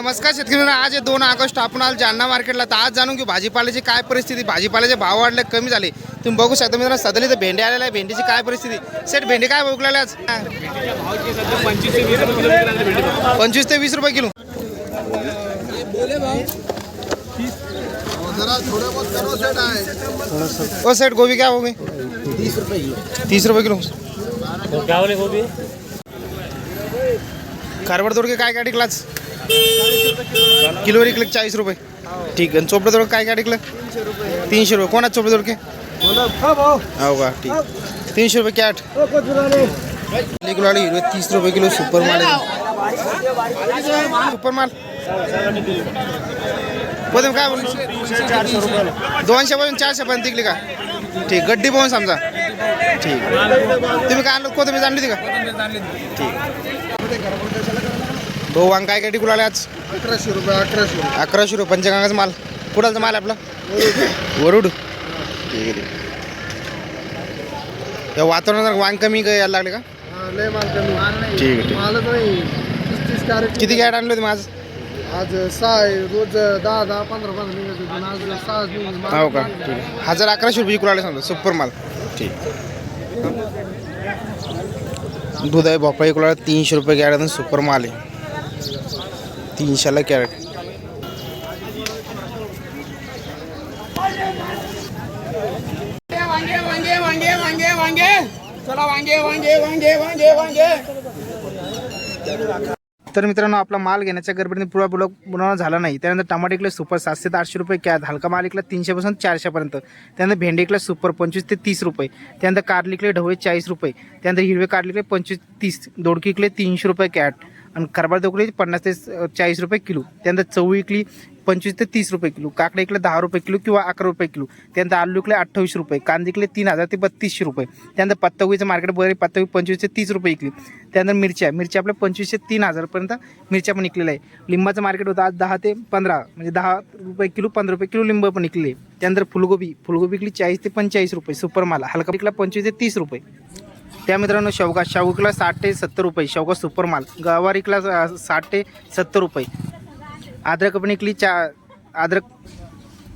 नमस्कार शेतकरी. आज दोन ऑगस्ट. आपण आलो जालना मार्केटला तर आज जाणून घेऊ भाजीपाल्याची काय परिस्थिती. भाजीपाल्याचे भाव वाढले कमी झाले. तुम्ही बघू शकता मित्रांनो सदली तर भेंडी आलेला आहे भेंडीची काय परिस्थिती? सेट भेंडी काय बघलेले आज? पंचवीस ते वीस रुपये किलो. ओ सेट गोभी क्या हो गई तीस रुपये किलो. तीस रुपये किलो क्या वाले गोभी कारवड तोडके काय काय टिकलाच? किलोवर इकले चाळीस रुपये. ठीक आहे. चोपडं तोडक काय काय टिकलं तीनशे रुपये. कोणाच चोपडं तोडके? हो का? ठीक. तीनशे रुपये कॅट. किलो आली हिरवे तीस रुपये किलो सुपर माल सुपर माल. पोते काय बोलू दोनशे पासून चारशे पर्यंत टिकली का? ठीक. गड्डी पाहून समजा. ठीक. तुम्ही काय आणलं? कोथंबीर आणली होती का? ठीक. भाऊ वांग काय काय टिकून आले आज? अकराशे रुपये अकराशे रुपये. अकराशे रुपये पंचगंगाचा माल. कुणाचा माल आपला? वरुड. ठीक आहे ठीक वातावरणात वांग कमी काय यायला लागले का? हा, लय माल कमी. ठीक आहे, ठीक. मालच नाही तीस तीस कॅरेट किती गॅट आणले होते माझं आज? सहा आहे रोज दहा दहा पंधरा पंधरा निघत होते. आणि आज सहा माल- हो का? ठीक आहे. हजार अकराशे रुपये आले समजा सुपर माल. ठीक. दूध आहे भोपळा तीनशे रुपये आणि सुपर माल आहे. तीनशेला कॅरेट तर मित्रांनो आपला माल घेण्याच्या गरबडीने पुरा ब्लॉक बनवणं झाला नाही. त्यानंतर टमाटे सुपर सातशे ते आठशे रुपये कॅद हलका माल इकला तीनशेपासून चारशेपर्यंत. त्यानंतर भेंडी इकला सुपर पंचवीस ते तीस रुपये. त्यानंतर कारली इकडे ढवळे चाळीस रुपये. त्यानंतर हिरवे कारली पंचवीस तीस दोडकी इकडे तीनशे रुपये कॅट आणि खरबार दोकले पन्नास ते चाळीस रुपये किलो. त्यानंतर चवळी इकली पंचवीस ते तीस रुपये किलो. काकडे इकडे दहा रुपये किलो किंवा अकरा रुपये किलो. त्यानंतर आलू इकडे अठ्ठावीस रुपये. कांदे इकडे तीन हजार ते बत्तीसशे रुपये. त्यानंतर पत्तागोबीचं मार्केट बरे पत्तागोबी पंचवीस ते तीस रुपये इकली. त्यानंतर मिरच्या. मिरच्या आपल्या पंचवीस ते तीन हजारपर्यंत मिरच्या पण इकलेल्या आहे. लिंबाचं मार्केट होतं आज दहा ते पंधरा. म्हणजे दहा रुपये किलो पंधरा रुपये किलो लिंब पण इकले त्यानंतर फुलगोबी. फुलगोबी इकली चाळीस ते पंचेचाळीस रुपये. सुपर माल. हलका इकला पंचवीस ते तीस रुपये. त्या मित्रांनो शेवगा शेवगीला साठ ते सत्तर रुपये शेवगा सुपर माल गवारीकला साठ ते सत्तर रुपये. अद्रक पण इकली चा अद्रक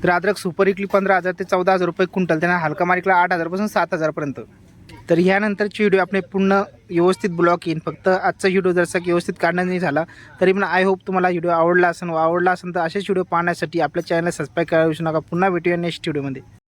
तर अद्रक सुपर इकली पंधरा हजार ते चौदा हजार रुपये क्विंटल. त्यांना हलका मारिकला इकला आठ हजारपासून सात हजारपर्यंत तर ह्यानंतरची व्हिडिओ आपले पूर्ण व्यवस्थित ब्लॉक येईन. फक्त आजचा व्हिडिओ जर व्यवस्थित काढणं नाही झाला तरी पण आय होप तुम्हाला व्हिडिओ आवडला असेल व आवडला असेल तर असेच व्हिडिओ पाहण्यासाठी आपल्या चॅनल सबस्क्राईब करायला विसरू नका. पुन्हा भेटूया नेक्स्ट व्हिडिओमध्ये